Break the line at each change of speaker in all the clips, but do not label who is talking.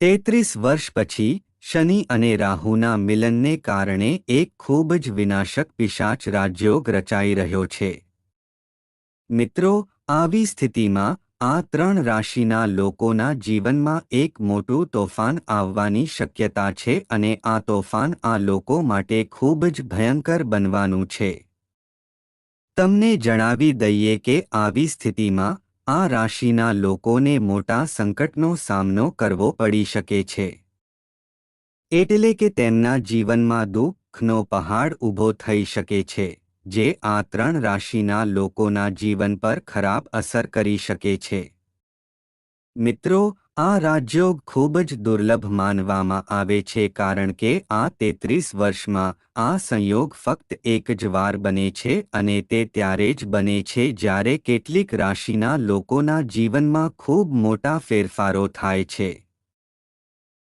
તેત્રીસ વર્ષ પછી, શનિ અને રાહુના મિલનને કારણે એક ખૂબ જ વિનાશક પિશાચ રાજયોગ રચાઈ રહ્યો છે. મિત્રો, આવી સ્થિતિમાં, આ ત્રણ રાશિના લોકોના જીવનમાં એક મોટું તોફાન આવવાની શક્યતા છે અને આ તોફાન આ લોકો માટે ખૂબ જ ભયંકર બનવાનું છે. તમને જણાવી દઈએ કે, આવી સ્થિતિમાં આ રાશિના લોકોને મોટા સંકટનો સામનો કરવો પડી શકે છે. એટલે કે તેમના જીવનમાં દુઃખનો પહાડ ઊભો થઈ શકે છે, જે આ ત્રણ રાશિના લોકોના જીવન પર ખરાબ અસર કરી શકે છે. મિત્રો આ રાજયોગ ખૂબ જ દુર્લભ માનવામાં આવે છે કારણ કે આ તેત્રીસ વર્ષમાં આ સંયોગ ફક્ત એક જ વાર બને છે અને તે ત્યારે જ બને છે જ્યારે કેટલીક રાશિના લોકોના જીવનમાં ખૂબ મોટા ફેરફારો થાય છે.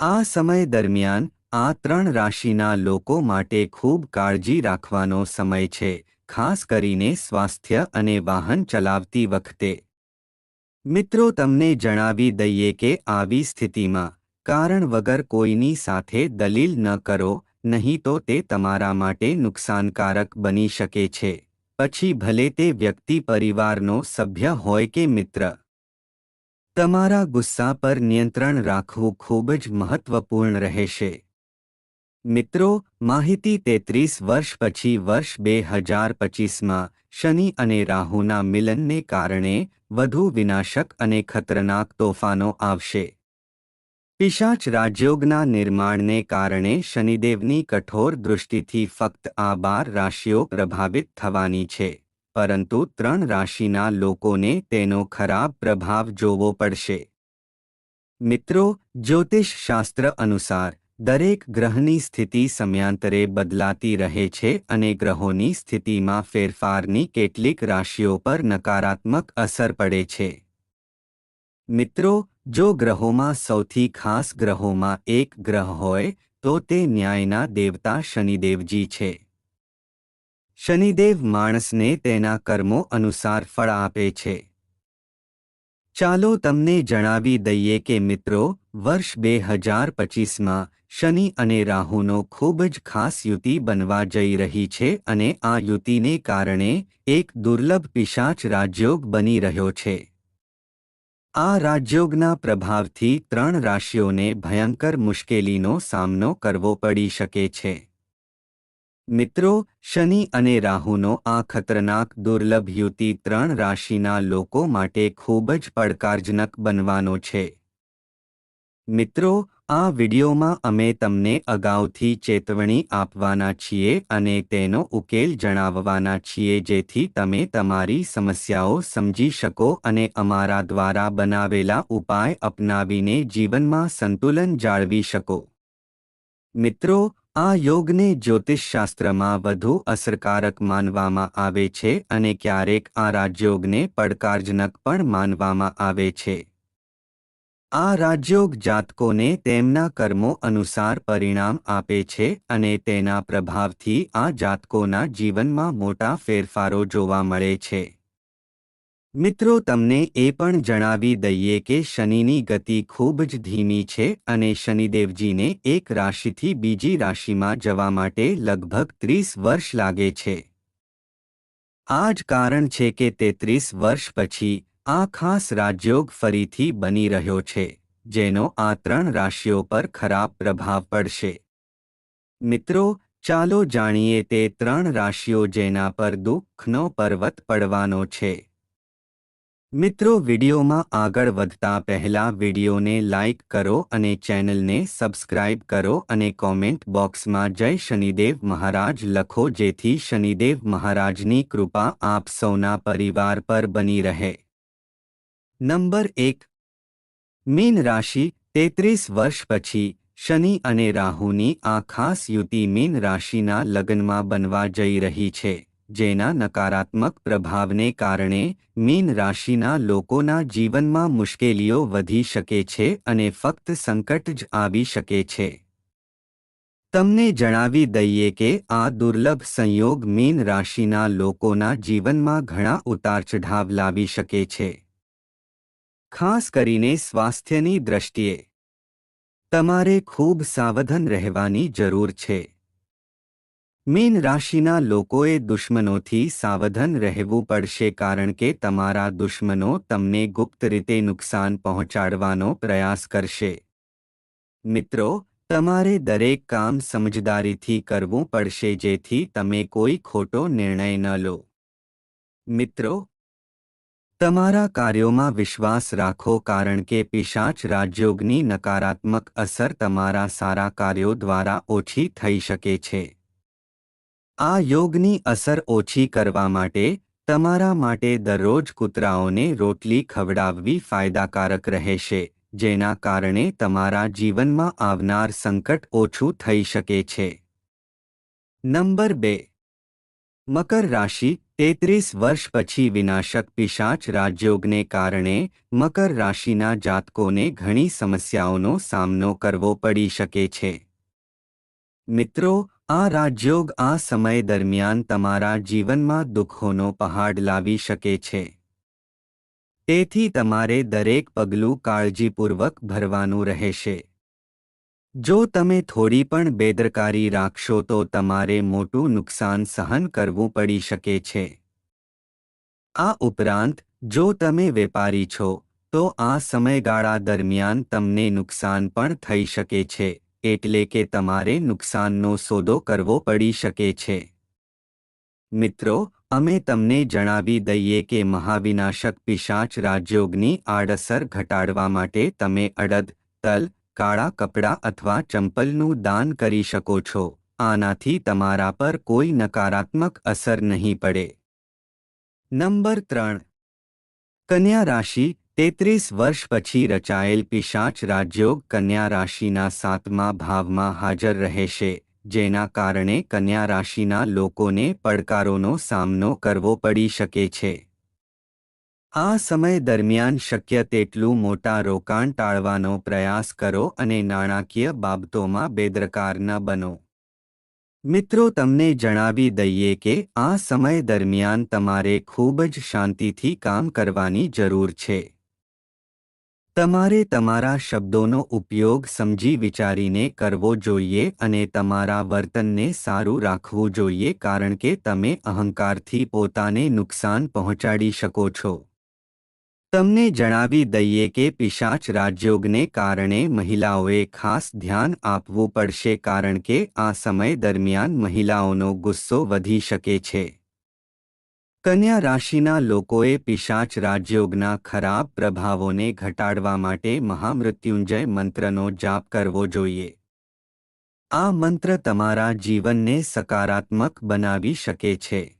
આ સમય દરમિયાન, આ ત્રણ રાશિના લોકો માટે ખૂબ કાળજી રાખવાનો સમય છે, ખાસ કરીને સ્વાસ્થ્ય અને વાહન ચલાવતી વખતે. મિત્રો, તમને જણાવી દઈએ કે આવી સ્થિતિમાં કારણ વગર કોઈની સાથે દલીલ ન કરો, નહીં તો તે તમારા માટે નુકસાનકારક બની શકે છે. પછી ભલે તે વ્યક્તિ પરિવારનો સભ્ય હોય કે મિત્ર. તમારા ગુસ્સા પર નિયંત્રણ રાખવું ખૂબ જ મહત્વપૂર્ણ રહેશે. મિત્રો, માહિતી તેત્રીસ વર્ષ પછી વર્ષ બે હજાર પચીસમાં શનિ અને રાહુના મિલનને કારણે વધુ વિનાશક અને ખતરનાક તોફાનો આવશે. પિશાચ રાજયોગના નિર્માણને કારણે શનિદેવની કઠોર દૃષ્ટિથી ફક્ત આ બાર રાશિઓ પ્રભાવિત થવાની છે, પરંતુ ત્રણ રાશિના લોકોને તેનો ખરાબ પ્રભાવ જોવો પડશે. મિત્રો જ્યોતિષ શાસ્ત્ર અનુસાર દરેક ગ્રહની સ્થિતિ સમયાંતરે બદલાતી રહે છે અને ગ્રહોની સ્થિતિમાં ફેરફારની કેટલીક રાશિઓ પર નકારાત્મક અસર પડે છે. મિત્રો, જો ગ્રહોમાં સૌથી ખાસ ગ્રહોમાં એક ગ્રહ હોય, તો તે ન્યાયના દેવતા શનિદેવજી છે. શનિદેવ માણસને તેના કર્મો અનુસાર ફળ આપે છે. ચાલો તમને જણાવી દઈએ કે મિત્રો, વર્ષ બે હજાર પચીસમાં શનિ અને રાહુનો ખૂબ જ ખાસ યુતિ બનવા જઈ રહી છે અને આ યુતિને કારણે એક દુર્લભ પિશાચ રાજયોગ બની રહ્યો છે. આ રાજયોગના પ્રભાવથી ત્રણ રાશિઓને ભયંકર મુશ્કેલીનો સામનો કરવો પડી શકે છે. મિત્રો, શનિ અને રાહુનો આ ખતરનાક દુર્લભ યુતિ ત્રણ રાશિના લોકો માટે ખૂબ જ પડકારજનક બનવાનો છે. મિત્રો આ વિડિયોમાં અમે તમને અગાઉથી ચેતવણી આપવાના છીએ અને તેનો ઉકેલ જણાવવાના છીએ જેથી તમે તમારી સમસ્યાઓ સમજી શકો અને અમારા દ્વારા બનાવેલા ઉપાય અપનાવીને જીવનમાં સંતુલન જાળવી શકો. મિત્રો, આ યોગને જ્યોતિષશાસ્ત્રમાં વધુ અસરકારક માનવામાં આવે છે અને ક્યારેક આ રાજયોગને પડકારજનક પણ માનવામાં આવે છે. આ રાજયોગ જાતકોને તેમના કર્મો અનુસાર પરિણામ આપે છે અને તેના પ્રભાવથી આ જાતકોના જીવનમાં મોટા ફેરફારો જોવા મળે છે. મિત્રો, તમને એ પણ જણાવી દઈએ કે શનિની ગતિ ખૂબ જ ધીમી છે અને શનિદેવજીને એક રાશિથી બીજી રાશિમાં જવા માટે લગભગ ત્રીસ વર્ષ લાગે છે. આ જ કારણ છે કે તેત્રીસ વર્ષ પછી આ ખાસ રાજયોગ ફરીથી બની રહ્યો છે, જેનો આ ત્રણ રાશિઓ પર ખરાબ પ્રભાવ પડશે. મિત્રો, ચાલો જાણીએ તે ત્રણ રાશિઓ જેના પર દુઃખનો પર્વત પડવાનો છે. મિત્રો, વિડિયોમાં આગળ વધતા પહેલા વિડીયોને લાઇક કરો અને ચેનલને સબસ્ક્રાઇબ કરો અને કોમેન્ટ બોક્સમાં જય શનિદેવ મહારાજ લખો જેથી શનિદેવ મહારાજની કૃપા આપ સૌના પરિવાર પર બની રહે. નંબર એક. મીન રાશિ તેત્રીસ વર્ષ પછી શનિ અને રાહુની આ ખાસ યુતિ મીન રાશિના લગ્નમાં બનવા જઈ રહી છે, જેના નકારાત્મક પ્રભાવને કારણે મીન રાશિના લોકોના જીવનમાં મુશ્કેલીઓ વધી શકે છે અને ફક્ત સંકટ જ આવી શકે છે. તમને જણાવી દઈએ કે આ દુર્લભ સંયોગ મીન રાશિના લોકોના જીવનમાં ઘણા ઉતાર ચઢાવ લાવી શકે છે. ખાસ કરીને સ્વાસ્થ્યની દ્રષ્ટિએ. તમારે ખૂબ સાવધાન રહેવાની જરૂર છે. મીન રાશિના લોકોએ દુશ્મનોથી સાવધાન રહેવું પડશે કારણ કે તમારા દુશ્મનો તમને ગુપ્ત રીતે નુકસાન પહોંચાડવાનો પ્રયાસ કરશે. મિત્રો, તમારે દરેક કામ સમજદારીથી કરવું પડશે જેથી તમે કોઈ ખોટો નિર્ણય ન લો. મિત્રો તમારા કાર્યોમાં વિશ્વાસ રાખો કારણ કે પિશાચ રાજયોગની નકારાત્મક અસર તમારા સારા કાર્યો દ્વારા ઓછી થઈ શકે છે. આ યોગની અસર ઓછી કરવા માટે, તમારા માટે દરરોજ કૂતરાઓને રોટલી ખવડાવવી ફાયદાકારક રહેશે, જેના કારણે તમારા જીવનમાં આવનાર સંકટ ઓછું થઈ શકે છે. નંબર બે. મકર રાશિ તેત્રીસ વર્ષ પછી વિનાશક પિશાચ રાજયોગને કારણે મકર રાશિના જાતકોને ઘણી સમસ્યાઓનો સામનો કરવો પડી શકે છે. મિત્રો, આ રાજયોગ આ સમય દરમિયાન તમારા જીવનમાં દુઃખોનો પહાડ લાવી શકે છે. તેથી તમારે દરેક પગલું કાળજીપૂર્વક ભરવાનું રહેશે. જો તમે થોડી પણ બેદરકારી રાખશો તો તમારે મોટું નુકસાન સહન કરવું પડી શકે છે. આ ઉપરાંત, જો તમે વેપારી છો, તો આ સમયગાળા દરમિયાન તમને નુકસાન પણ થઈ શકે છે, એટલે કે તમારે નુકસાનનો સોદો કરવો પડી શકે છે. મિત્રો, અમે તમને જણાવી દઈએ કે મહાવિનાશક પિશાચ રાજયોગની આડઅસર ઘટાડવા માટે તમે અડદ, તલ કાળા કપડાં અથવા ચંપલનું દાન કરી શકો છો. આનાથી તમારા પર કોઈ નકારાત્મક અસર નહીં પડે. નંબર ત્રણ. કન્યા રાશિ, તેત્રીસ વર્ષ પછી રચાયેલ પિશાચ રાજયોગ કન્યા રાશિના સાતમા ભાવમાં હાજર રહેશે, જેના કારણે કન્યા રાશિના લોકોને પડકારોનો સામનો કરવો પડી શકે છે. આ સમય દરમિયાન શક્ય તેટલું મોટા રોકાણ ટાળવાનો પ્રયાસ કરો અને નાણાકીય બાબતોમાં બેદરકાર ન બનો. મિત્રો, તમને જણાવી દઈએ કે આ સમય દરમિયાન તમારે ખૂબ જ શાંતિથી કામ કરવાની જરૂર છે. તમારે તમારા શબ્દોનો ઉપયોગ સમજી વિચારીને કરવો જોઈએ અને તમારા વર્તનને સારું રાખવું જોઈએ કારણ કે તમે અહંકારથી પોતાને નુકસાન પહોંચાડી શકો છો. તમને જણાવી દઈએ કે પિશાચ રાજયોગને કારણે મહિલાઓએ ખાસ ધ્યાન આપવું પડશે કારણ કે આ સમય દરમિયાન મહિલાઓનો ગુસ્સો વધી શકે છે. કન્યા રાશિના લોકોએ પિશાચ રાજયોગના ખરાબ પ્રભાવોને ઘટાડવા માટે મહામૃત્યુંજય મંત્રનો જાપ કરવો જોઈએ. આ મંત્ર તમારા જીવનને સકારાત્મક બનાવી શકે છે.